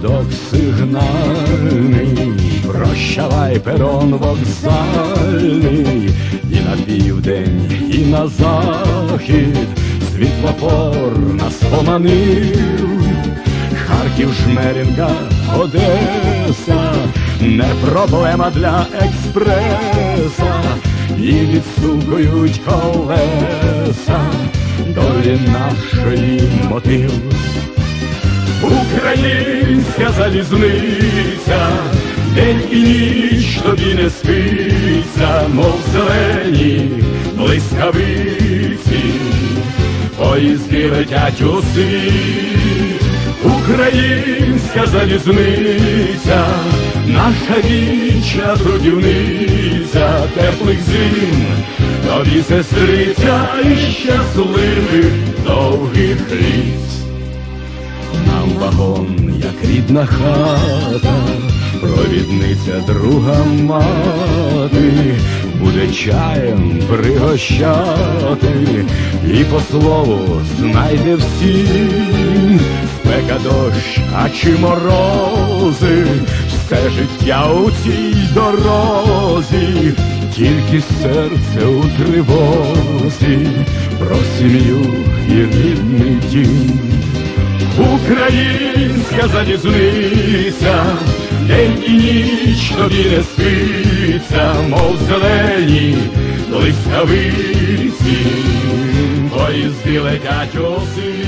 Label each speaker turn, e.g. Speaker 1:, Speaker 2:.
Speaker 1: гудок сигнальний, прощавай перон вокзальний, і на південь, і на захід, світлофор нас поманив, Харків, Жмерінка, Одеса, не проблема для експреса, і відстукують колеса, долі нашої мотив. Українська залізниця, день і ніч тобі не спиться, мов зелені блискавиці, поїзди летять у світ, українська залізниця, наша вічна трудівниця, теплих зим, тобі сестриця і щасливих довгих літ. Рідна хата, провідниця друга мати, буде чаєм пригощати, і по слову знайде всім, спека дощ, а чи морози, все життя у цій дорозі, тільки серце у тривозі, про сім'ю і рідний дім. Українська залізниця, день і ніч тобі не спиться, мов зелені блискавиці, поїзди летять світ.